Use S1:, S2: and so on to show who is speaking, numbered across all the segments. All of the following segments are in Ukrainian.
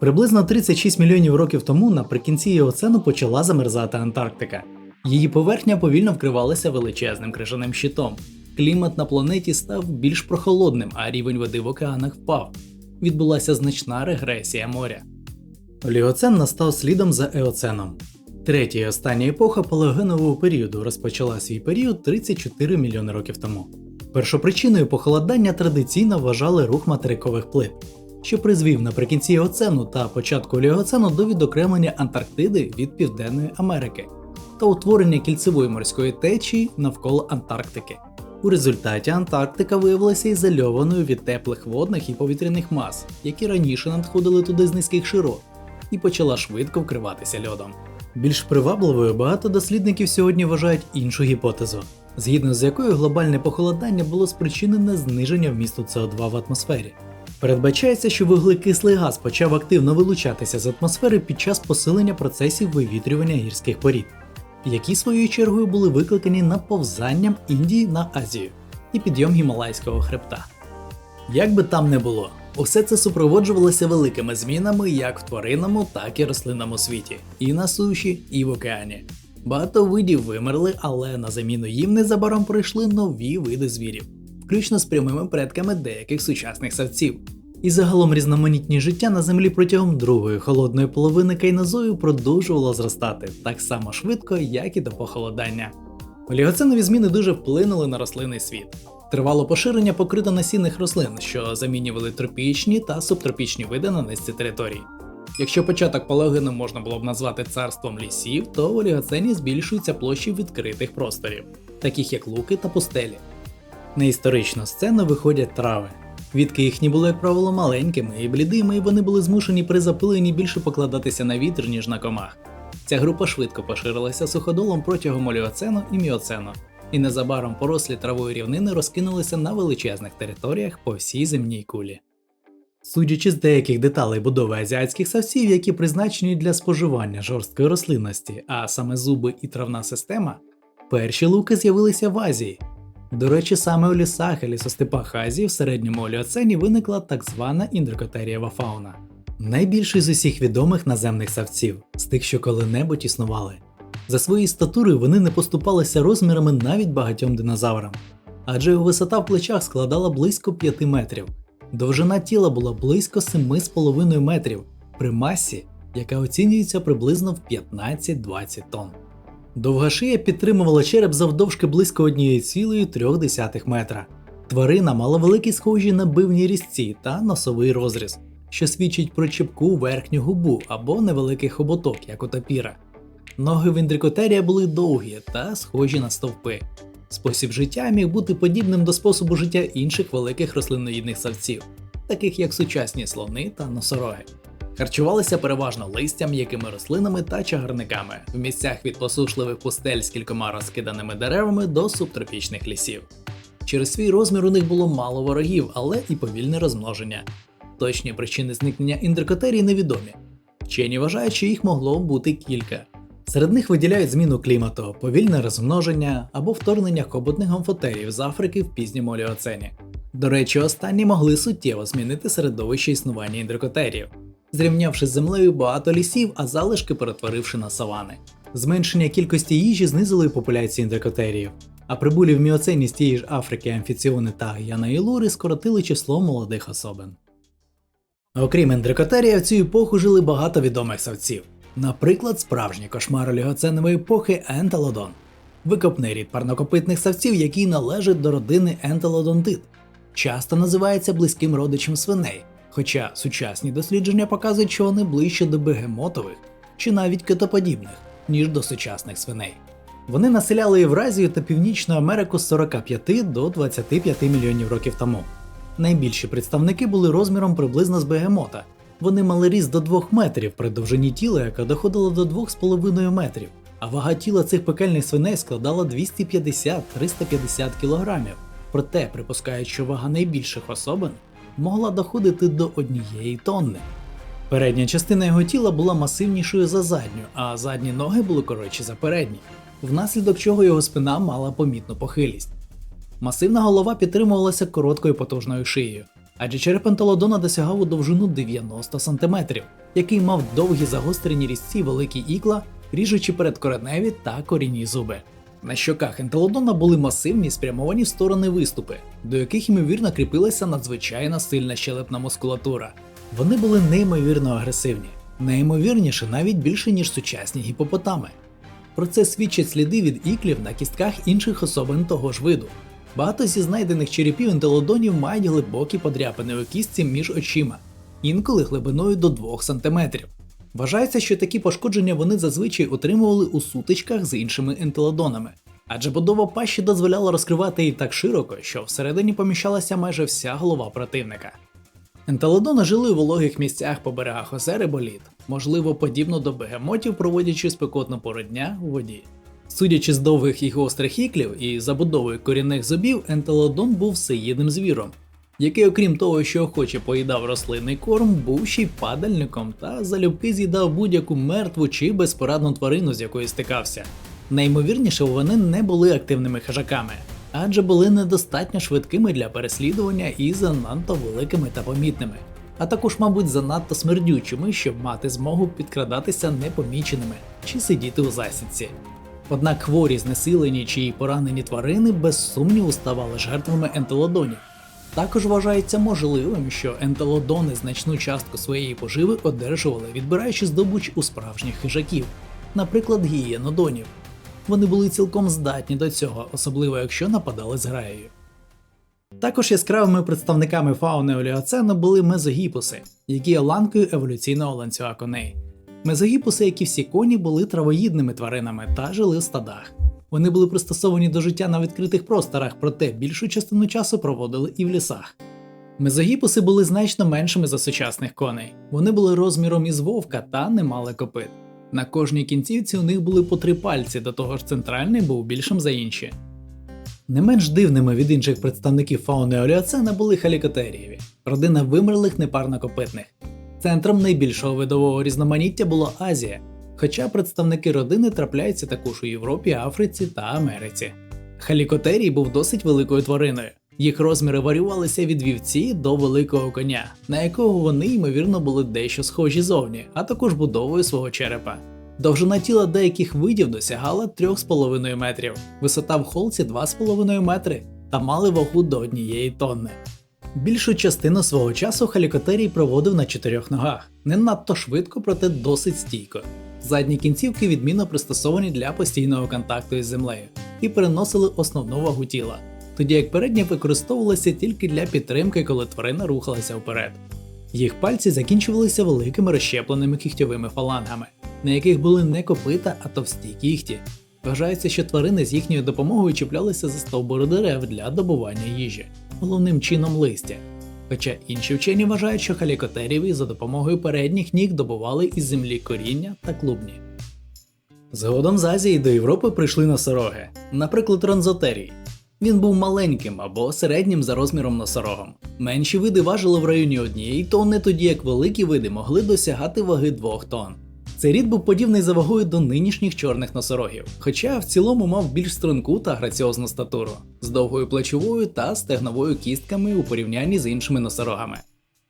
S1: Приблизно 36 мільйонів років тому наприкінці Еоцену почала замерзати Антарктика. Її поверхня повільно вкривалася величезним крижаним щитом. Клімат на планеті став більш прохолодним, а рівень води в океанах впав. Відбулася значна регресія моря. Оліоцен настав слідом за Еоценом. Третя і остання епоха палеогенового періоду розпочала свій період 34 мільйони років тому. Першопричиною похолодання традиційно вважали рух материкових плит, що призвів наприкінці Еоцену та початку Оліоцену до відокремлення Антарктиди від Південної Америки та утворення кільцевої морської течії навколо Антарктики. У результаті Антарктика виявилася ізольованою від теплих водних і повітряних мас, які раніше надходили туди з низьких широт, і почала швидко вкриватися льодом. Більш привабливою багато дослідників сьогодні вважають іншу гіпотезу, згідно з якою глобальне похолодання було спричинене зниженням вмісту СО2 в атмосфері. Передбачається, що вуглекислий газ почав активно вилучатися з атмосфери під час посилення процесів вивітрювання гірських порід, які своєю чергою були викликані наповзанням Індії на Азію і підйом гімалайського хребта. Як би там не було, усе це супроводжувалося великими змінами як в тваринному, так і рослинному світі, і на суші, і в океані. Багато видів вимерли, але на заміну їм незабаром прийшли нові види звірів, включно з прямими предками деяких сучасних савців. І загалом різноманітні життя на землі протягом другої холодної половини кайнозою продовжувало зростати так само швидко, як і до похолодання. Олігоценові зміни дуже вплинули на рослинний світ. Тривало поширення покрито насінних рослин, що замінювали тропічні та субтропічні види на низці територій. Якщо початок палеогену можна було б назвати царством лісів, то в олігоцені збільшуються площі відкритих просторів, таких як луки та пустелі. На історичну сцену виходять трави. Квітки їхні були, як правило, маленькими і блідими, і вони були змушені при запиленні більше покладатися на вітер, ніж на комах. Ця група швидко поширилася суходолом протягом оліоцену і міоцену, і незабаром порослі травою рівнини розкинулися на величезних територіях по всій земній кулі. Судячи з деяких деталей будови азіатських савців, які призначені для споживання жорсткої рослинності, а саме зуби і травна система, перші луки з'явилися в Азії. До речі, саме у лісах і лісостепах Азії в середньому оліоцені виникла так звана індрикотерієва фауна. Найбільший з усіх відомих наземних савців, з тих, що коли-небудь існували. За своєю статурою вони не поступалися розмірами навіть багатьом динозаврам, адже його висота в плечах складала близько 5 метрів, довжина тіла була близько 7,5 метрів при масі, яка оцінюється приблизно в 15-20 тонн. Довга шия підтримувала череп завдовжки близько 1,3 метра. Тварина мала великі схожі на бивні різці та носовий розріз, що свідчить про чіпку верхню губу або невеликий хоботок, як у тапіра. Ноги в індрикотерія були довгі та схожі на стовпи. Спосіб життя міг бути подібним до способу життя інших великих рослинноїдних савців, таких як сучасні слони та носороги. Харчувалися переважно листям, м'якими рослинами та чагарниками в місцях від посушливих пустель з кількома розкиданими деревами до субтропічних лісів. Через свій розмір у них було мало ворогів, але і повільне розмноження. Точні причини зникнення індрикотерії невідомі. Вчені вважають, що їх могло бути кілька. Серед них виділяють зміну клімату, повільне розмноження або вторгнення хоботних амфотерів з Африки в пізньому оліоцені. До речі, останні могли суттєво змінити середовище існування індрикотерів, зрівнявши з землею багато лісів, а залишки перетворивши на савани. Зменшення кількості їжі знизило і популяцію індрикотеріїв, а прибулі в міоцені з тієї ж Африки амфіціони та Янаїлури скоротили число молодих особин. Окрім індрикотерія, в цю епоху жили багато відомих савців. Наприклад, справжній кошмар олігоценової епохи ентелодон, викопний рід парнокопитних савців, який належить до родини ентелодонтит, часто називається близьким родичем свиней, хоча сучасні дослідження показують, що вони ближче до бегемотових чи навіть китоподібних, ніж до сучасних свиней. Вони населяли Євразію та Північну Америку з 45 до 25 мільйонів років тому. Найбільші представники були розміром приблизно з бегемота. Вони мали ріст до 2 метрів при довжині тіла, яка доходила до 2,5 метрів, а вага тіла цих пекельних свиней складала 250-350 кілограмів. Проте припускають, що вага найбільших особин могла доходити до однієї тонни. Передня частина його тіла була масивнішою за задню, а задні ноги були коротші за передні, внаслідок чого його спина мала помітну похилість. Масивна голова підтримувалася короткою потужною шиєю. адже череп ентелодона досягав у довжину 90 см, який мав довгі загострені різці великі ікла, ріжучи передкореневі та корінні зуби. На щоках ентелодона були масивні спрямовані в сторони виступи, до яких ймовірно кріпилася надзвичайно сильна щелепна мускулатура. Вони були неймовірно агресивні, неймовірніше навіть більше, ніж сучасні гіпопотами. Про це свідчать сліди від іклів на кістках інших особин того ж виду. Багато зі знайдених черепів ентелодонів мають глибокі подряпини у кістці між очима, інколи глибиною до 2 см. Вважається, що такі пошкодження вони зазвичай отримували у сутичках з іншими ентелодонами, адже будова пащі дозволяла розкривати її так широко, що всередині поміщалася майже вся голова противника. Ентелодони жили у вологих місцях по берегах озер і боліт, можливо, подібно до бегемотів, проводячи спекотну пору дня у воді. Судячи з довгих і гострих іклів і забудовою корінних зубів, ентелодон був всеїдним звіром, який, окрім того, що охоче поїдав рослинний корм, був ще й падальником та залюбки з'їдав будь-яку мертву чи безпорадну тварину, з якою стикався. Найімовірніше, вони не були активними хижаками, адже були недостатньо швидкими для переслідування і занадто великими та помітними, а також, мабуть, занадто смердючими, щоб мати змогу підкрадатися непоміченими чи сидіти у засідці. Однак хворі, знесилені чи поранені тварини без сумніву ставали жертвами ентелодонів. Також вважається можливим, що ентелодони значну частку своєї поживи одержували, відбираючи здобуч у справжніх хижаків, наприклад, гієнодонів. Вони були цілком здатні до цього, особливо якщо нападали з граєю. Також яскравими представниками фауни оліоцену були мезогіпуси, які є ланкою еволюційного ланцюга коней. Мезогіпуси, як і всі коні, були травоїдними тваринами та жили в стадах. Вони були пристосовані до життя на відкритих просторах, проте більшу частину часу проводили і в лісах. Мезогіпуси були значно меншими за сучасних коней. Вони були розміром із вовка та не мали копит. На кожній кінцівці у них були по три пальці, до того ж центральний був більшим за інші. Не менш дивними від інших представників фауни оліоцена були халікотерієві, родина вимерлих непарнокопитних. Центром найбільшого видового різноманіття була Азія, хоча представники родини трапляються також у Європі, Африці та Америці. Халікотерій був досить великою твариною. Їх розміри варювалися від вівці до великого коня, на якого вони, ймовірно, були дещо схожі зовні, а також будовою свого черепа. Довжина тіла деяких видів досягала 3,5 метрів, висота в холці 2,5 метри та мали вагу до однієї тонни. Більшу частину свого часу халікотерій проводив на чотирьох ногах, не надто швидко, проте досить стійко. Задні кінцівки відмінно пристосовані для постійного контакту із землею і переносили основну вагу тіла, тоді як передні використовувалися тільки для підтримки, коли тварина рухалася вперед. Їх пальці закінчувалися великими розщепленими кігтьовими фалангами, на яких були не копита, а товсті кігті. Вважається, що тварини з їхньою допомогою чіплялися за стовбури дерев для добування їжі, головним чином листя. Хоча інші вчені вважають, що халікотеріві за допомогою передніх ніг добували із землі коріння та клубні. Згодом з Азії до Європи прийшли носороги, наприклад, ронзотерій. Він був маленьким або середнім за розміром носорогом. Менші види важили в районі однієї тонни, тоді як великі види могли досягати ваги 2 тонн. Цей рід був подібний за вагою до нинішніх чорних носорогів, хоча в цілому мав більш струнку та граціозну статуру, з довгою плечовою та стегновою кістками у порівнянні з іншими носорогами.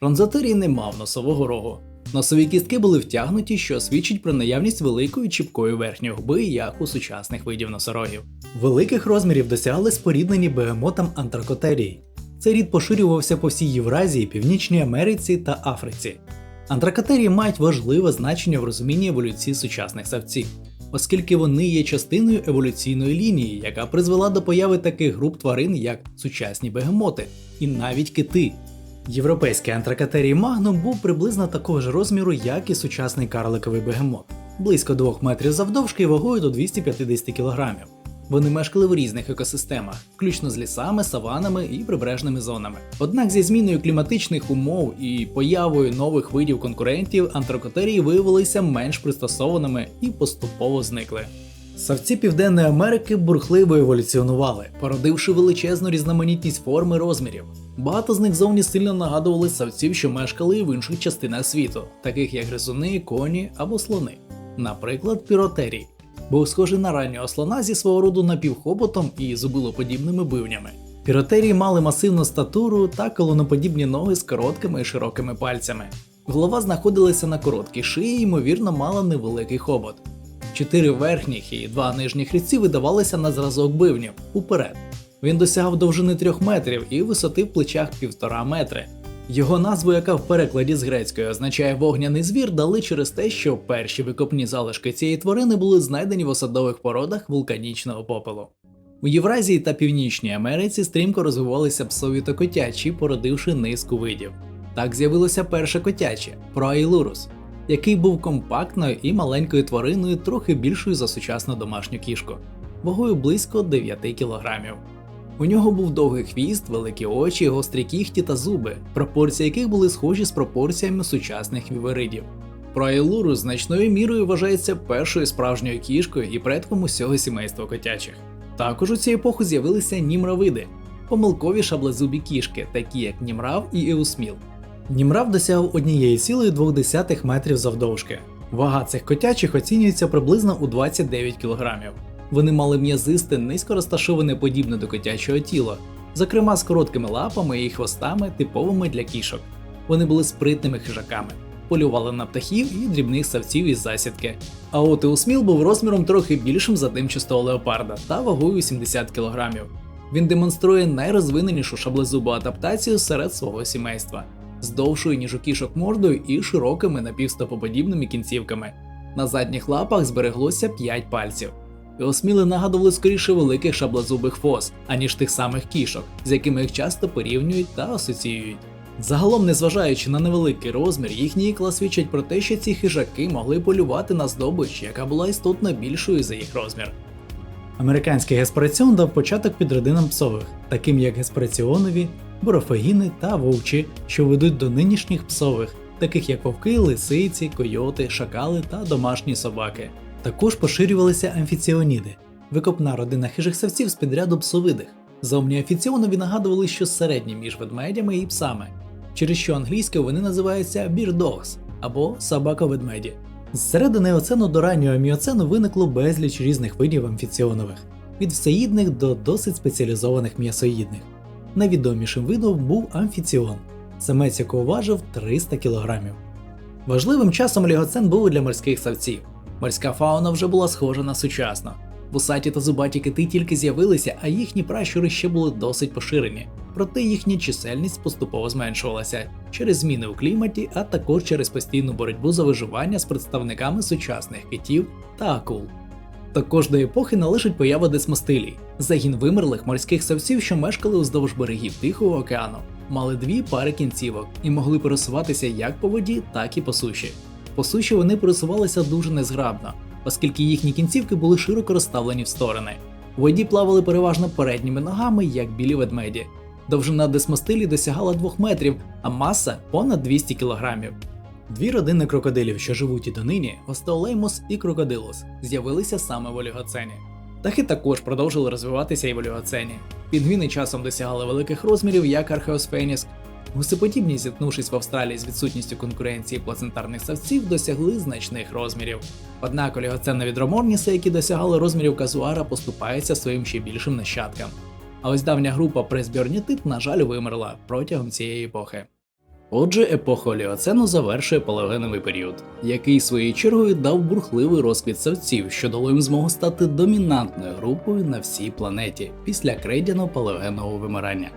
S1: Ронзотерій не мав носового рогу. Носові кістки були втягнуті, що свідчить про наявність великої чіпкої верхньої губи, як у сучасних видів носорогів. Великих розмірів досягали споріднені бегемотам антракотерії. Цей рід поширювався по всій Євразії, Північній Америці та Африці. Антракотерії мають важливе значення в розумінні еволюції сучасних савців, оскільки вони є частиною еволюційної лінії, яка призвела до появи таких груп тварин, як сучасні бегемоти і навіть кити. Європейський антракотерій магнум був приблизно такого ж розміру, як і сучасний карликовий бегемот, близько 2 метрів завдовжки вагою до 250 кг. Вони мешкали в різних екосистемах, включно з лісами, саванами і прибережними зонами. Однак зі зміною кліматичних умов і появою нових видів конкурентів антракотерії виявилися менш пристосованими і поступово зникли. Савці Південної Америки бурхливо еволюціонували, породивши величезну різноманітність форм і розмірів. Багато з них зовні сильно нагадували савців, що мешкали в інших частинах світу, таких як гризуни, коні або слони. Наприклад, піротерій був схожий на раннього слона зі свого роду напівхоботом і зубилоподібними бивнями. Піротерії мали масивну статуру та колоноподібні ноги з короткими і широкими пальцями. Голова знаходилася на короткій шиї, ймовірно, мала невеликий хобот. Чотири верхніх і два нижніх рідці видавалися на зразок бивнів уперед. Він досягав довжини трьох метрів і висоти в плечах півтора метри. Його назву, яка в перекладі з грецької означає вогняний звір, дали через те, що перші викопні залишки цієї тварини були знайдені в осадових породах вулканічного попелу. У Євразії та Північній Америці стрімко розвивалися псові та котячі, породивши низку видів. Так з'явилося перше котяче Проаілурус, який був компактною і маленькою твариною, трохи більшою за сучасну домашню кішку, вагою близько 9 кілограмів. У нього був довгий хвіст, великі очі, гострі кіхті та зуби, пропорції яких були схожі з пропорціями сучасних віверидів. Проаілурус значною мірою вважається першою справжньою кішкою і предком усього сімейства котячих. Також у цю епоху з'явилися німравиди, помилкові шаблезубі кішки, такі як німрав і еусміл. Німрав досягав 1,2 метрів завдовжки. Вага цих котячих оцінюється приблизно у 29 кг. Вони мали м'язисте, низько розташоване подібне до котячого тіла, зокрема з короткими лапами і хвостами, типовими для кішок. Вони були спритними хижаками, полювали на птахів і дрібних савців із засідки. А от Еусміл був розміром трохи більшим за тимчастого леопарда та вагою 70 кг. Він демонструє найрозвиненішу шаблезубу адаптацію серед свого сімейства, з довшою ніж у кішок мордою і широкими напівстопоподібними кінцівками. На задніх лапах збереглося 5 пальців. Еосміли нагадували скоріше великих шаблезубих фос, аніж тих самих кішок, з якими їх часто порівнюють та асоціюють. Загалом, незважаючи на невеликий розмір, їхні ікла свідчать про те, що ці хижаки могли полювати на здобич, яка була істотно більшою за їх розмір. Американський геспараціон дав початок підродинам псових, таким як геспараціонові, борофагіни та вовчі, що ведуть до нинішніх псових, таких як вовки, лисиці, койоти, шакали та домашні собаки. Також поширювалися амфіціоніди, викопна родина хижих савців з підряду псовидих. Зовні амфіціонові нагадували щось середнє між ведмедями і псами, через що англійською вони називаються dogs або собака-ведмеді. З середини оцену до раннього міоцену виникло безліч різних видів амфіціонових, від всеїдних до досить спеціалізованих м'ясоїдних. Найвідомішим видом був амфіціон, самець якого важив 300 кг. Важливим часом лігоцен був для морських савців. Морська фауна вже була схожа на сучасну. Вусаті та зубаті кити тільки з'явилися, а їхні пращури ще були досить поширені. Проте їхня чисельність поступово зменшувалася через зміни у кліматі, а також через постійну боротьбу за виживання з представниками сучасних китів та акул. Також до епохи належить поява десмостилій – загін вимерлих морських савців, що мешкали уздовж берегів Тихого океану, мали дві пари кінцівок і могли пересуватися як по воді, так і по суші. По суші вони пересувалися дуже незграбно, оскільки їхні кінцівки були широко розставлені в сторони. У воді плавали переважно передніми ногами, як білі ведмеді. Довжина десмостилі досягала 2 метрів, а маса понад 200 кілограмів. Дві родини крокодилів, що живуть і донині, Остеолеймус і Крокодилус, з'явилися саме в олігоцені. Птахи також продовжили розвиватися і в олігоцені. Пінгвіни часом досягали великих розмірів, як Археосфеніск. Гусеподібні, зіткнувшись в Австралії з відсутністю конкуренції плацентарних савців, досягли значних розмірів. Однак олігоценові дроморніси, які досягали розмірів казуара, поступаються своїм ще більшим нащадкам. А ось давня група пресбіорнітит, на жаль, вимерла протягом цієї епохи. Отже, епоха оліоцену завершує палеогеновий період, який своєю чергою дав бурхливий розквіт савців, що дало їм змогу стати домінантною групою на всій планеті після крейдяно палеогенового вимирання.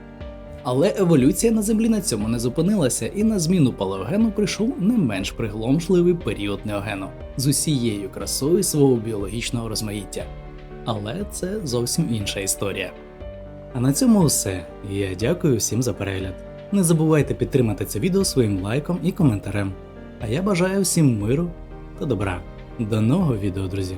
S1: Але еволюція на землі на цьому не зупинилася, і на зміну палеогену прийшов не менш пригломшливий період неогену з усією красою свого біологічного розмаїття. Але це зовсім інша історія. А на цьому все. Я дякую всім за перегляд. Не забувайте підтримати це відео своїм лайком і коментарем. А я бажаю всім миру та добра. До нового відео, друзі!